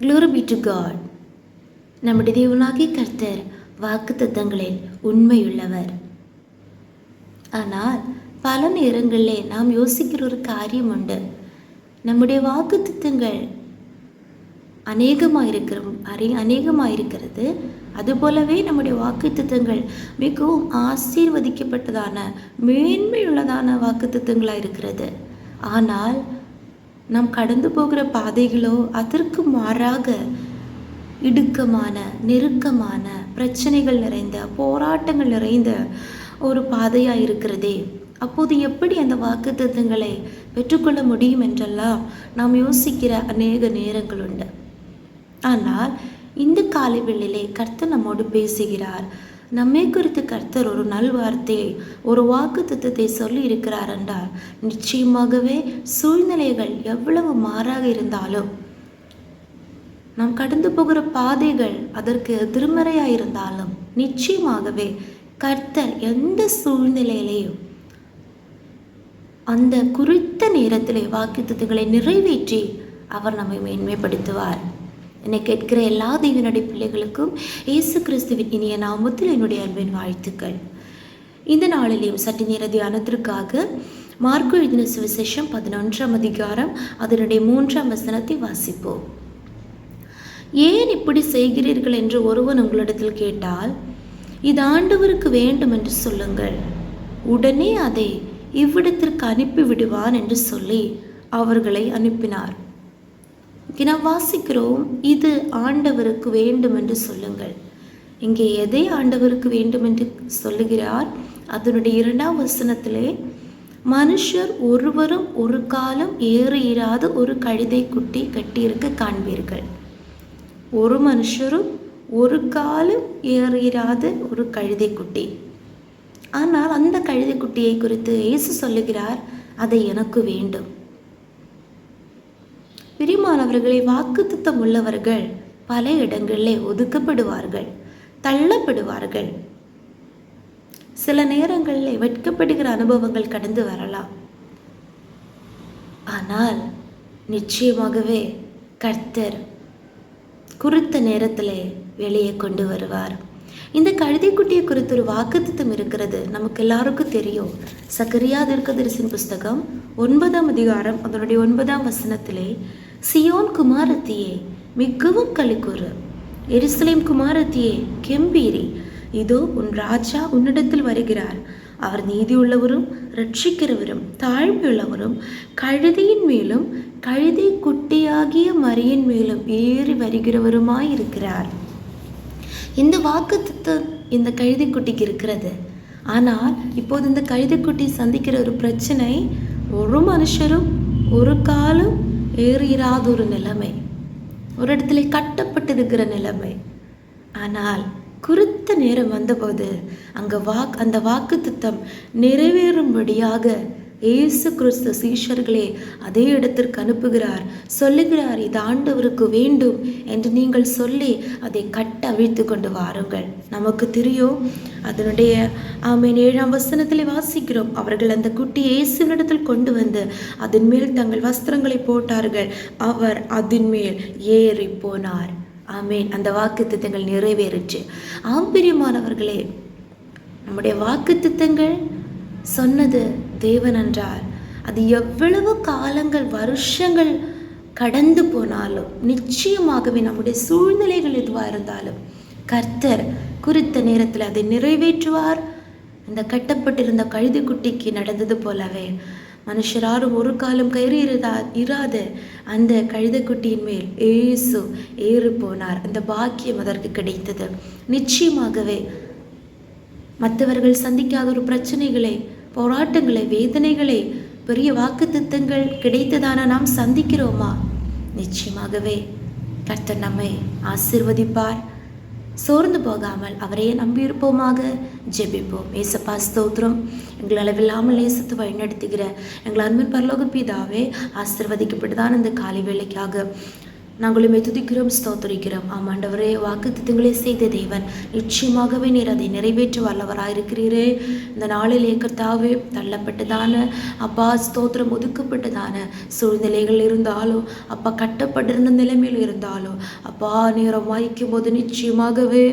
Glory B to God நம்முடைய தேவனாகி கர்த்தர் வாக்கு தத்தங்களில் உண்மையுள்ளவர். ஆனால் பல நேரங்களிலே நாம் யோசிக்கிற ஒரு காரியம் உண்டு. நம்முடைய வாக்கு தத்தங்கள் அநேகமாக இருக்கிற அரி அநேகமாக இருக்கிறது. அதுபோலவே நம்முடைய வாக்குத்தத்தங்கள் மிகவும் ஆசீர்வதிக்கப்பட்டதான மேன்மையுள்ளதான வாக்குத்தத்தங்களாக இருக்கிறது. ஆனால் நாம் கடந்து போகிற பாதைகளோ அதற்கு மாறாக இடுக்கமான நெருக்கமான பிரச்சனைகள் நிறைந்த போராட்டங்கள் நிறைந்த ஒரு பாதையாக இருக்கிறதே. அப்போது எப்படி அந்த வாக்குத்தத்தங்களை பெற்றுக்கொள்ள முடியும் என்றெல்லாம் நாம் யோசிக்கிற அநேக நேரங்கள் உண்டு. ஆனால் இந்த காலை வேளையிலே கர்த்தர் நம்மோடு பேசுகிறார். நம்மை குறித்து கர்த்தர் ஒரு நல்வார்த்தையை ஒரு வாக்கு திட்டத்தை சொல்லி இருக்கிறார் என்றால் நிச்சயமாகவே சூழ்நிலைகள் எவ்வளவு மாறாக இருந்தாலும் நாம் கடந்து போகிற பாதைகள் அதற்கு எதிர்மறையாக இருந்தாலும் நிச்சயமாகவே கர்த்தர் எந்த சூழ்நிலையிலையும் அந்த குறித்த நேரத்திலே வாக்குத்தங்களை நிறைவேற்றி அவர் நம்மை மேன்மைப்படுத்துவார். என்னை கேட்கிற எல்லா தெய்வனுடைய பிள்ளைகளுக்கும் இயேசு கிறிஸ்துவின் இனிய நாமத்தில் என்னுடைய அன்பின் வாழ்த்துக்கள். இந்த நாளிலேயும் சற்று நேர தியானத்திற்காக மார்க்கு எழுதின சுவிசேஷம் பதினொன்றாம் அதிகாரம் அதனுடைய மூன்றாம் வசனத்தை வாசிப்போம். ஏன் இப்படி செய்கிறீர்கள் என்று ஒருவன் உங்களிடத்தில் கேட்டால் இது ஆண்டவருக்கு வேண்டும் என்று சொல்லுங்கள். உடனே அதை இவ்விடத்திற்கு அனுப்பி விடுவான் என்று சொல்லி அவர்களை அனுப்பினார். நாம் வாசிக்கிறோம் இது ஆண்டவருக்கு வேண்டும் என்று சொல்லுங்கள். இங்கே எதை ஆண்டவருக்கு வேண்டும் என்று சொல்லுகிறார்? அதனுடைய இரண்டாம் வசனத்திலே மனுஷர் ஒருவரும் ஒரு காலம் ஏறு இராத ஒரு கழுதை குட்டி கட்டியிருக்க காண்பீர்கள். ஒரு மனுஷரும் ஒரு காலம் ஏறு இராத ஒரு கழுதை குட்டி. ஆனால் அந்த கழுதை குட்டியை குறித்து இயேசு சொல்லுகிறார் அதை எனக்கு வேண்டும். பிரிமானவர்களை வாக்குத்தத்தம் உள்ளவர்கள் பல இடங்களிலே ஒதுக்கப்படுவார்கள் தள்ளப்படுவார்கள். சில நேரங்களில் வெட்கப்படுகிற அனுபவங்கள் கடந்து வரலாம். ஆனால் நிச்சயமாகவே கர்த்தர் குறித்த நேரத்தில் வெளியே கொண்டு வருவார். இந்த கழுதைக்குட்டியை குறித்து ஒரு வாக்குத்தம் இருக்கிறது நமக்கு எல்லாருக்கும் தெரியும். சக்கரியா தீர்க்கதரிசின் புஸ்தகம் ஒன்பதாம் அதிகாரம் அதனுடைய ஒன்பதாம் வசனத்திலே சியோன் குமாரத்தியே மிகவும் களிக்கூறு எருசலேம் குமாரத்தியே கெம்பீரி இதோ உன் ராஜா உன்னிடத்தில் வருகிறார். அவர் நீதியுள்ளவரும் ரட்சிக்கிறவரும் தாழ்மையுள்ளவரும் கழுதியின் மேலும் கழுதை குட்டியாகிய மரியின் மேலும் ஏறி வருகிறவருமாயிருக்கிறார். இந்த வாக்கு இந்த கழுதைக்குட்டிக்கு இருக்கிறது. ஆனால் இப்போது இந்த கழுதைக்குட்டி சந்திக்கிற ஒரு பிரச்சனை ஒரு மனுஷரும் ஒரு காலம் ஏறிராத ஒரு நிலைமை. ஒரு இடத்துல கட்டப்பட்டிருக்கிற நிலைமை. ஆனால் குறித்த நேரம் வந்தபோது அங்கே வாக் அந்த வாக்கு திட்டம் நிறைவேறும்படியாக இயேசு கிறிஸ்து சீஷர்களே அதே இடத்திற்கு அனுப்புகிறார். சொல்லுகிறார் இது ஆண்டவருக்கு வேண்டும் என்று நீங்கள் சொல்லி அதை கட்ட அவிழ்த்து கொண்டு வாருங்கள். நமக்கு தெரியும் அதனுடைய ஆமீன் ஏழாம் வசனத்தில் வாசிக்கிறோம். அவர்கள் அந்த குட்டி இயேசுவினிடத்தில் கொண்டு வந்து அதன் மேல் தங்கள் வஸ்திரங்களை போட்டார்கள். அவர் அதன் மேல் ஏறி போனார் ஆமேன். அந்த வாக்கு திட்டங்கள் நிறைவேறுச்சு ஆம்பரியமானவர்களே நம்முடைய வாக்கு திட்டங்கள் சொன்னது தேவன் என்றார். அது எவ்வளவு காலங்கள் வருஷங்கள் கடந்து போனாலும் நிச்சயமாகவே நம்முடைய சூழ்நிலைகள் எதுவாக இருந்தாலும் கர்த்தர் குறித்த நேரத்தில் அதை நிறைவேற்றுவார். அந்த கட்டப்பட்டிருந்த கழுதுக்குட்டிக்கு நடந்தது போலவே மனுஷராரும் ஒரு காலம் கயிறு இருதா இராத. அந்த கழுதைக்குட்டியின் மேல் ஏசு ஏறு போனார். அந்த பாக்கியம் அதற்கு கிடைத்தது. நிச்சயமாகவே மற்றவர்கள் சந்திக்காத ஒரு பிரச்சனைகளை போராட்டங்களை வேதனைகளை பெரிய வாக்குத்தத்தங்கள் கிடைத்ததான நாம் சந்திக்கிறோமா? நிச்சயமாகவே. கர்த்தர் நம்மை ஆசிர்வதிப்பார். சோர்ந்து போகாமல் அவரையே நம்பியிருப்போமாக. ஜெபிப்போம். ஏசப்பா ஸ்தோத்திரம். எங்கள் அளவில்லாமல் நேசத்து வழிநடத்துகிற எங்கள் அன்பின் பரலோக பிதாவே ஆசிர்வதிக்கப்பட்டுதான் இந்த காலை வேலைக்காக நாங்களுமே துதிக்கிறோம் ஸ்தோத்தரிக்கிறோம். ஆமாண்டவரே வாக்கு திட்டங்களே செய்த தேவன் நிச்சயமாகவே நீர் அதை நிறைவேற்ற வல்லவராயிருக்கிறீரே இந்த நாளில் ஏக்கத்தாவே தள்ளப்பட்டதான அப்பா ஸ்தோத்திரம் ஒதுக்கப்பட்டதான சூழ்நிலைகள் இருந்தாலும் அப்பா கட்டப்பட்டிருந்த நிலைமையில் இருந்தாலும் அப்பா நேரம் வாய்க்கும் போது நிச்சயமாகவே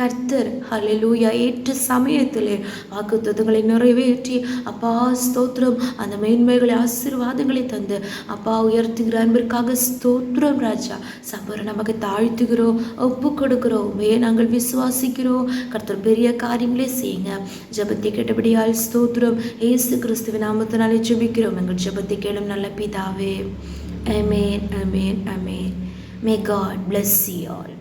கர்த்தர் ஹalleluya ஏற்ற சமயத்திலே வாக்குத்தத்தங்களை நிறைவேற்றி அப்பா ஸ்தோத்திரம் அந்த மேன்மைகளை ஆசீர்வாதங்களை தந்து அப்பா உயர்த்துகிற அன்பிற்காக ஸ்தோத்திரம் ராஜ். ராஜா சபர் நமக்கு தாழ்த்துகிறோம் ஒப்பு கொடுக்கிறோம் மே நாங்கள் விசுவாசிக்கிறோம். கர்த்தர் பெரிய காரியங்களே செய்யுங்க. ஜபத்தை கேட்டபடியால் ஸ்தோத்திரம். ஏசு கிறிஸ்துவின் நாமத்தினாலே ஜெபிக்கிறோம். எங்கள் ஜபத்தை கேளும் நல்ல பிதாவே. Amen amen amen may God bless you all